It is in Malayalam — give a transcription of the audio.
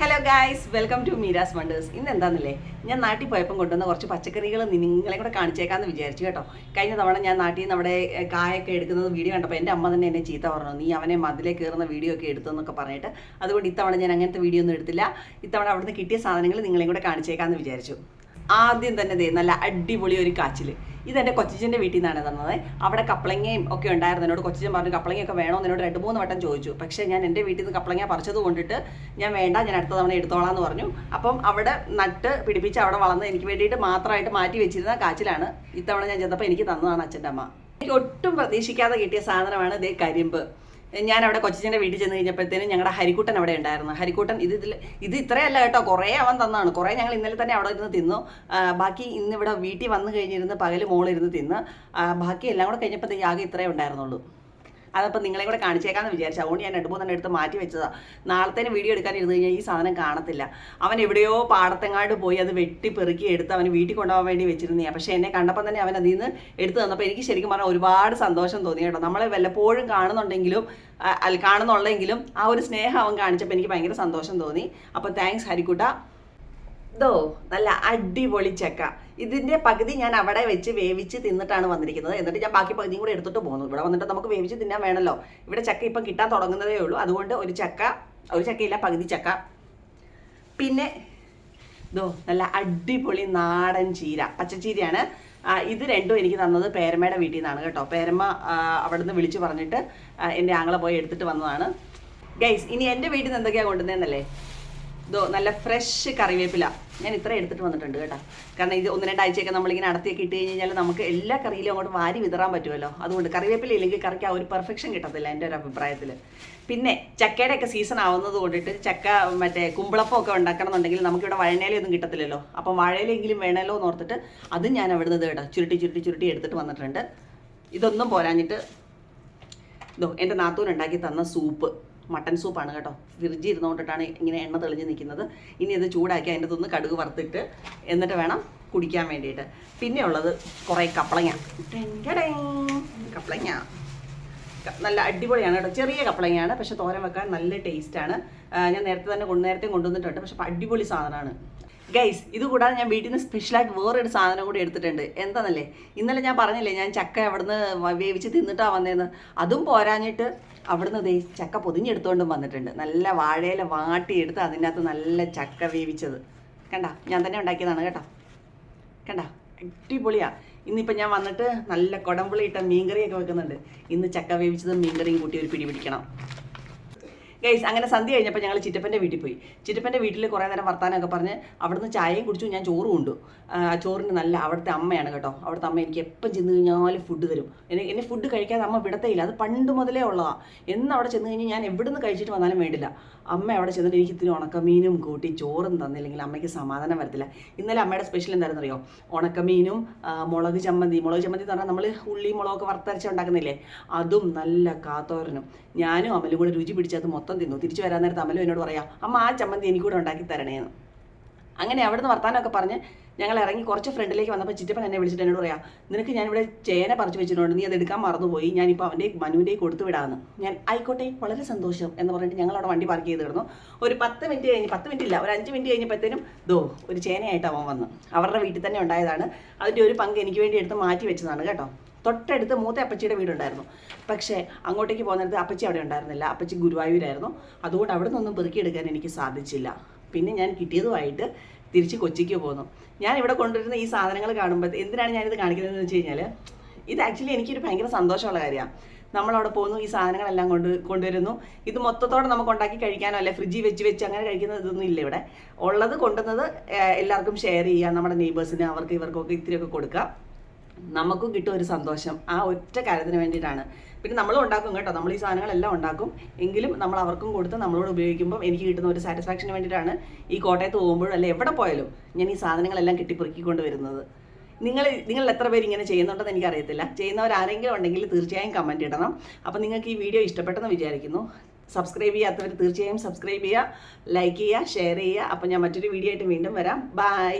Hello guys welcome to Meera's wonders ഇന്ന് എന്താണെന്നില്ലേ ഞാൻ നാട്ടിൽ പോയപ്പം കൊണ്ടുവന്ന കുറച്ച് പച്ചക്കറികൾ നിങ്ങളെ കൂടെ കാണിച്ചേക്കാന്ന് വിചാരിച്ചു കേട്ടോ. കഴിഞ്ഞ തവണ ഞാൻ നാട്ടിൽ നിന്ന് അവിടെ കായൊക്കെ എടുക്കുന്നത് വീഡിയോ കണ്ടപ്പോൾ എന്റെ അമ്മ തന്നെ എന്നെ ചീത്ത പറഞ്ഞു. നീ അവനെ മതിലേ കയറുന്ന വീഡിയോ ഒക്കെ എടുത്തെന്നൊക്കെ പറഞ്ഞിട്ട്. അതുകൊണ്ട് ഇത്തവണ ഞാൻ അങ്ങനത്തെ വീഡിയോ ഒന്നും എടുത്തില്ല. ഇത്തവണ അവിടുന്ന് കിട്ടിയ സാധനങ്ങൾ നിങ്ങളെയും കൂടെ കാണിച്ചേക്കാന്ന് വിചാരിച്ചു. ആദ്യം തന്നെ ദേ നല്ല അടിപൊളി ഒരു കാച്ചിൽ ഇതെന്റെ കൊച്ചിച്ചന്റെ വീട്ടിൽ നിന്നാണ് തന്നത്. അവിടെ കപ്പളങ്ങയും ഒക്കെ ഉണ്ടായിരുന്നു. എന്നോട് കൊച്ചിച്ചൻ പറഞ്ഞു കപ്പളങ്ങയൊക്കെ വേണോ? എന്ന് എന്നോട് രണ്ട് മൂന്ന് വട്ടം ചോദിച്ചു. പക്ഷേ ഞാൻ എന്റെ വീട്ടിൽ നിന്ന് കപ്പളങ്ങ പറിച്ചത് കൊണ്ടിട്ട് ഞാൻ വേണ്ട ഞാൻ അടുത്ത തവണ എടുത്തോളാം എന്ന് പറഞ്ഞു. അപ്പം അവിടെ നട്ട് പിടിപ്പിച്ച് അവിടെ വളർന്ന് എനിക്ക് വേണ്ടിയിട്ട് മാത്രമായിട്ട് മാറ്റി വെച്ചിരുന്ന കാച്ചിലാണ് ഇത്തവണ ഞാൻ ചെന്നപ്പോൾ എനിക്ക് തന്നതാണ് അച്ഛന്റെ അമ്മ. എനിക്ക് ഒട്ടും പ്രതീക്ഷിക്കാതെ കിട്ടിയ സാധനമാണ് ഇതേ കരിമ്പ്. ഞാൻ അവിടെ കൊച്ചിന്റെ വീട്ടിൽ ചെന്ന് കഴിഞ്ഞപ്പോഴത്തേനും ഞങ്ങളുടെ ഹരിക്കൂട്ടൻ അവിടെ ഉണ്ടായിരുന്നു. ഹരിക്കൂട്ടൻ ഇത് ഇതിൽ ഇത് ഇത്രയല്ല കേട്ടോ കുറേ അവൻ തന്നാണ്. കുറേ ഞങ്ങൾ ഇന്നലെ തന്നെ അവിടെ ഇരുന്ന് തിന്നു. ബാക്കി ഇന്നിവിടെ വീട്ടിൽ വന്നു കഴിഞ്ഞിരുന്ന് പകൽ മോളിരുന്ന് തിന്ന്. ബാക്കി എല്ലാം കൂടെ കഴിഞ്ഞപ്പോഴത്തേക്ക് ആകെ ഇത്രയേ ഉണ്ടായിരുന്നുള്ളൂ. അതപ്പോൾ നിങ്ങളെ കൂടെ കാണിച്ചേക്കാമെന്ന് വിചാരിച്ചു. അതുകൊണ്ട് ഞാൻ രണ്ട് മൂന്നെണ്ണം എടുത്ത് മാറ്റി വെച്ചതാ. നാളത്തേന് വീഡിയോ എടുക്കാൻ ഇരുന്ന് കഴിഞ്ഞാൽ ഈ സാധനം കാണത്തില്ല. അവൻ എവിടെയോ പാടത്തെങ്ങാട് പോയി അത് വെട്ടി പെറുക്കി എടുത്ത് അവന് വീട്ടിൽ കൊണ്ടുപോകാൻ വേണ്ടി വെച്ചിരുന്നേ പക്ഷേ എന്നെ കണ്ടപ്പോൾ തന്നെ അവൻ അതിൽ നിന്ന് എടുത്ത് തന്നപ്പോൾ എനിക്ക് ശരിക്കും പറഞ്ഞാൽ ഒരുപാട് സന്തോഷം തോന്നി കേട്ടോ. നമ്മളെ വല്ലപ്പോഴും കാണുന്നുണ്ടെങ്കിലും കാണുന്നുള്ളെങ്കിലും ആ ഒരു സ്നേഹം അവൻ കാണിച്ചപ്പോൾ എനിക്ക് ഭയങ്കര സന്തോഷം തോന്നി. അപ്പോൾ താങ്ക്സ് ഹരിക്കുട്ട ഇതോ നല്ല അടിപൊളി ചക്ക. ഇതിന്റെ പകുതി ഞാൻ അവിടെ വെച്ച് വേവിച്ച് തിന്നിട്ടാണ് വന്നിരിക്കുന്നത്. എന്നിട്ട് ഞാൻ ബാക്കി പകുതിയും കൂടെ എടുത്തിട്ട് പോകുന്നു ഇവിടെ വന്നിട്ട് നമുക്ക് വേവിച്ച് തിന്നാൻ വേണമല്ലോ ഇവിടെ ചക്ക ഇപ്പം കിട്ടാൻ തുടങ്ങുന്നതേ ഉള്ളൂ. അതുകൊണ്ട് ഒരു ചക്ക ഒരു ചക്കയില്ല പകുതി ചക്ക. പിന്നെ ഇതോ നല്ല അടിപൊളി നാടൻ ചീര പച്ചച്ചീരയാണ്. ഇത് രണ്ടും എനിക്ക് തന്നത് പേരമ്മയുടെ വീട്ടിൽ നിന്നാണ് കേട്ടോ. പേരമ്മ അവിടുന്ന് വിളിച്ചു പറഞ്ഞിട്ട് എന്റെ ആങ്ങളെ പോയി എടുത്തിട്ട് വന്നതാണ്. ഗൈസ് ഇനി എന്റെ വീട്ടിൽ നിന്ന് എന്തൊക്കെയാണ് കൊണ്ടുവന്നതെന്നല്ലേ ഇതോ നല്ല ഫ്രഷ് കറിവേപ്പില. ഞാൻ ഇത്ര എടുത്തിട്ട് വന്നിട്ടുണ്ട് കേട്ടോ. കാരണം ഇത് ഒന്ന് രണ്ടാഴ്ചയൊക്കെ നമ്മളിങ്ങനെ അടത്തിയൊക്കെ ഇട്ട് കഴിഞ്ഞ് കഴിഞ്ഞാൽ നമുക്ക് എല്ലാ കറിയിലും അങ്ങോട്ട് വാരി വിതറാൻ പറ്റുമല്ലോ. അതുകൊണ്ട് കറിവേപ്പില ഇല്ലെങ്കിൽ കറിക്ക് ആ ഒരു പെർഫെക്ഷൻ കിട്ടത്തില്ല എന്റെ ഒരു അഭിപ്രായത്തിൽ പിന്നെ ചക്കയുടെ ഒക്കെ സീസൺ ആവുന്നത് കൊണ്ടിട്ട് ചക്ക മറ്റേ കുമ്പളപ്പം ഒക്കെ ഉണ്ടാക്കണമെന്നുണ്ടെങ്കിൽ നമുക്കിവിടെ വഴനയിലൊന്നും കിട്ടത്തില്ലല്ലോ. അപ്പം വഴയിലെങ്കിലും വേണമല്ലോ എന്ന് ഓർത്തിട്ട് അതും ഞാൻ അവിടുന്ന് ഇത് കേട്ടോ ചുരുട്ടി ചുരുട്ടി ചുരുട്ടി എടുത്തിട്ട് വന്നിട്ടുണ്ട്. ഇതൊന്നും പോരാഞ്ഞിട്ട് ഇതോ എന്റെ നാത്തൂൻ ഉണ്ടാക്കി തന്ന സൂപ്പ്. മട്ടൻ സൂപ്പാണ് കേട്ടോ. ഫ്രിഡ്ജിൽ ഇരുന്നുകൊണ്ടിട്ടാണ് ഇങ്ങനെ എണ്ണ തെളിഞ്ഞ് നിൽക്കുന്നത്. ഇനി ഇത് ചൂടാക്കി അതിന്റെ തൊന്ന് കടുക് വറുത്തിട്ട് എന്നിട്ട് വേണം കുടിക്കാൻ വേണ്ടിയിട്ട്. പിന്നെ ഉള്ളത് കുറേ കപ്പളങ്ങ. കപ്പളങ്ങ നല്ല അടിപൊളിയാണ് കേട്ടോ. ചെറിയ കപ്പളങ്ങയാണ് പക്ഷെ തോരൻ വെക്കാൻ നല്ല ടേസ്റ്റാണ് ഞാൻ നേരത്തെ തന്നെ നേരത്തെ കൊണ്ടുവന്നിട്ടുണ്ട്. പക്ഷെ അടിപൊളി സാധനമാണ്. ഗൈസ് ഇതുകൂടാതെ ഞാൻ വീട്ടിൽ നിന്ന് സ്പെഷ്യലായിട്ട് വേറൊരു സാധനം കൂടി എടുത്തിട്ടുണ്ട്. എന്താണെന്നല്ലേ ഇന്നലെ ഞാൻ പറഞ്ഞില്ലേ ഞാൻ ചക്ക അവിടുന്ന് വേവിച്ച് തിന്നിട്ടാണ് വന്നതെന്ന് അതും പോരാഞ്ഞിട്ട് അവിടുന്ന് ദേ ചക്ക പൊതിഞ്ഞെടുത്തുകൊണ്ടും വന്നിട്ടുണ്ട്. നല്ല വാഴയില വാട്ടിയെടുത്ത് അതിന്റെ അകത്ത് നല്ല ചക്ക വേവിച്ചത്. കണ്ട? ഞാൻ തന്നെ ഉണ്ടാക്കിയതാണ് കേട്ടോ. കണ്ട? അടിപൊളിയാ. ഇന്നിപ്പോൾ ഞാൻ വന്നിട്ട് നല്ല കുടംപുളി ഇട്ട മീൻകറിയൊക്കെ വെക്കുന്നുണ്ട്. ഇന്ന് ചക്ക വേവിച്ചതും മീൻകറിയും കൂട്ടി ഒരു പിടി പിടിക്കണം. ഗൈസ് അങ്ങനെ സന്ധ്യ കഴിഞ്ഞപ്പോൾ ഞങ്ങൾ ചിറ്റപ്പന്റെ വീട്ടിൽ പോയി. ചിറ്റപ്പന്റെ വീട്ടിൽ കുറേ നേരം വർത്താനമൊക്കെ പറഞ്ഞ് അവിടുന്ന് ചായയും കുടിച്ചു ഞാൻ ചോറും ഉണ്ട്. ചോറിന് നല്ല അവിടുത്തെ അമ്മയാണ് കേട്ടോ. അവിടുത്തെ അമ്മ എനിക്ക് എപ്പം ചെന്ന് കഴിഞ്ഞാലും ഫുഡ് തരും. എന്നെ എന്നെ ഫുഡ് കഴിക്കാതെ അമ്മ വിടത്തേയില്ല. അത് പണ്ട് മുതലേ ഉള്ളതാണ് എന്ന് അവിടെ ചെന്ന് കഴിഞ്ഞാൽ ഞാൻ എവിടുന്ന് കഴിച്ചിട്ട് വന്നാലും വേണ്ടില്ല. അമ്മ അവിടെ ചെന്നിട്ട് എനിക്ക് ഇത്തിരി ഉണക്കമീനും കൂട്ടി ചോറും തന്നില്ലെങ്കിൽ അമ്മയ്ക്ക് സമാധാനം വരത്തില്ല. ഇന്നലെ അമ്മയുടെ സ്പെഷ്യൽ എന്തായിരുന്നു അറിയോ ഉണക്കമീനും മുളക് ചമ്മന്തി. മുളക് ചമ്മന്തി എന്ന് പറഞ്ഞാൽ നമ്മൾ ഉള്ളി മുളകൊക്കെ വറുത്തരച്ച് ഉണ്ടാക്കുന്നില്ലേ? അതും നല്ല കാത്തോരനും. ഞാനും അമ്മലും കൂടെ രുചി പിടിച്ചത് മൊത്തം തിന്നു. തിരിച്ചു വരാൻ നേരത്ത് അമലും എന്നോട് പറയാം അമ്മ ആ ചമ്മന്തി എനിക്കൂടെ ഉണ്ടാക്കി തരണേന്ന്. അങ്ങനെ അവിടുന്ന് വർത്താനമൊക്കെ പറഞ്ഞ് ഞങ്ങൾ ഇറങ്ങി കുറച്ച് ഫ്രണ്ടിലേക്ക് വന്നപ്പോൾ ചിറ്റപ്പൻ എന്നെ വിളിച്ചിട്ട് എന്നോട് പറയാം നിനക്ക് ഞാനിവിടെ ചേന പറിച്ച് വെച്ചിട്ടുണ്ട്. നീ അത് എടുക്കാൻ മറന്നുപോയി. ഞാനിപ്പോൾ അവന്റെ മനുവിന്റെ കൊടുത്തു വിടാമെന്ന് ഞാൻ ആയിക്കോട്ടെ വളരെ സന്തോഷം. എന്ന് പറഞ്ഞിട്ട് ഞങ്ങൾ അവിടെ വണ്ടി പാർക്ക് ചെയ്ത് കിടന്നു. ഒരു പത്ത് മിനിറ്റ് കഴിഞ്ഞ് പത്ത് മിനിറ്റ് ഇല്ല ഒരു അഞ്ച് മിനിറ്റ് കഴിഞ്ഞപ്പോഴത്തേനും ദോ ഒരു ചേനയായിട്ട് അവൻ വന്നു. അവരുടെ വീട്ടിൽ തന്നെ ഉണ്ടായതാണ്. അതിന്റെ ഒരു പങ്ക് എനിക്ക് വേണ്ടി എടുത്ത് മാറ്റി വെച്ചതാണ് കേട്ടോ. തൊട്ടടുത്ത് മൂത്ത അപ്പച്ചിയുടെ വീടുണ്ടായിരുന്നു. പക്ഷേ അങ്ങോട്ടേക്ക് പോകുന്നിടത്ത് അപ്പച്ചി അവിടെ ഉണ്ടായിരുന്നില്ല. അപ്പച്ചി ഗുരുവായൂരായിരുന്നു. അതുകൊണ്ട് അവിടെ നിന്നൊന്നും പെറുക്കിയെടുക്കാൻ എനിക്ക് സാധിച്ചില്ല. പിന്നെ ഞാൻ കിട്ടിയതുമായിട്ട് തിരിച്ച് കൊച്ചിക്ക് പോന്നു. ഞാൻ ഇവിടെ കൊണ്ടുവരുന്ന ഈ സാധനങ്ങൾ കാണുമ്പോൾ എന്തിനാണ് ഞാനിത് കാണിക്കുന്നതെന്ന് വെച്ച് കഴിഞ്ഞാൽ ഇത് ആക്ച്വലി എനിക്കൊരു ഭയങ്കര സന്തോഷമുള്ള കാര്യമാണ് നമ്മളവിടെ പോകുന്നു ഈ സാധനങ്ങളെല്ലാം കൊണ്ട് കൊണ്ടുവരുന്നു. ഇത് മൊത്തത്തോടെ നമുക്ക് ഉണ്ടാക്കി കഴിക്കാനോ അല്ലെ ഫ്രിഡ്ജിൽ വെച്ച് വെച്ച് അങ്ങനെ കഴിക്കുന്നത് ഇതൊന്നും ഇല്ല ഇവിടെ. ഉള്ളത് കൊണ്ടുവന്നത് എല്ലാവർക്കും ഷെയർ ചെയ്യുക നമ്മുടെ നെയ്ബേഴ്സിന് അവർക്ക് ഇവർക്കൊക്കെ ഇത്തിരിയൊക്കെ കൊടുക്കുക. നമുക്കും കിട്ടും ഒരു സന്തോഷം ആ ഒറ്റ കാര്യത്തിന് വേണ്ടിയിട്ടാണ്. പിന്നെ നമ്മളും ഉണ്ടാക്കും കേട്ടോ. നമ്മൾ ഈ സാധനങ്ങളെല്ലാം ഉണ്ടാക്കും. എങ്കിലും നമ്മൾ അവർക്കും കൊടുത്ത് നമ്മളോട് ഉപയോഗിക്കുമ്പോൾ എനിക്ക് കിട്ടുന്ന ഒരു സാറ്റിസ്ഫാക്ഷന് വേണ്ടിയിട്ടാണ് ഈ കോട്ടയത്ത് പോകുമ്പോഴും അല്ലെ എവിടെ പോയാലും ഞാൻ ഈ സാധനങ്ങളെല്ലാം കിട്ടിപ്പൊറുക്കിക്കൊണ്ട് വരുന്നത്. നിങ്ങൾ നിങ്ങൾ എത്ര പേര് ഇങ്ങനെ ചെയ്യുന്നുണ്ടെന്ന് എനിക്കറിയത്തില്ല. ചെയ്യുന്നവർ ആരെങ്കിലും ഉണ്ടെങ്കിൽ തീർച്ചയായും കമന്റ് ഇടണം. അപ്പോൾ നിങ്ങൾക്ക് ഈ വീഡിയോ ഇഷ്ടപ്പെട്ടെന്ന് വിചാരിക്കുന്നു. സബ്സ്ക്രൈബ് ചെയ്യാത്തവർ തീർച്ചയായും സബ്സ്ക്രൈബ് ചെയ്യുക ലൈക്ക് ചെയ്യുക ഷെയർ ചെയ്യുക. അപ്പോൾ ഞാൻ മറ്റൊരു വീഡിയോ ആയിട്ട് വീണ്ടും വരാം. ബൈ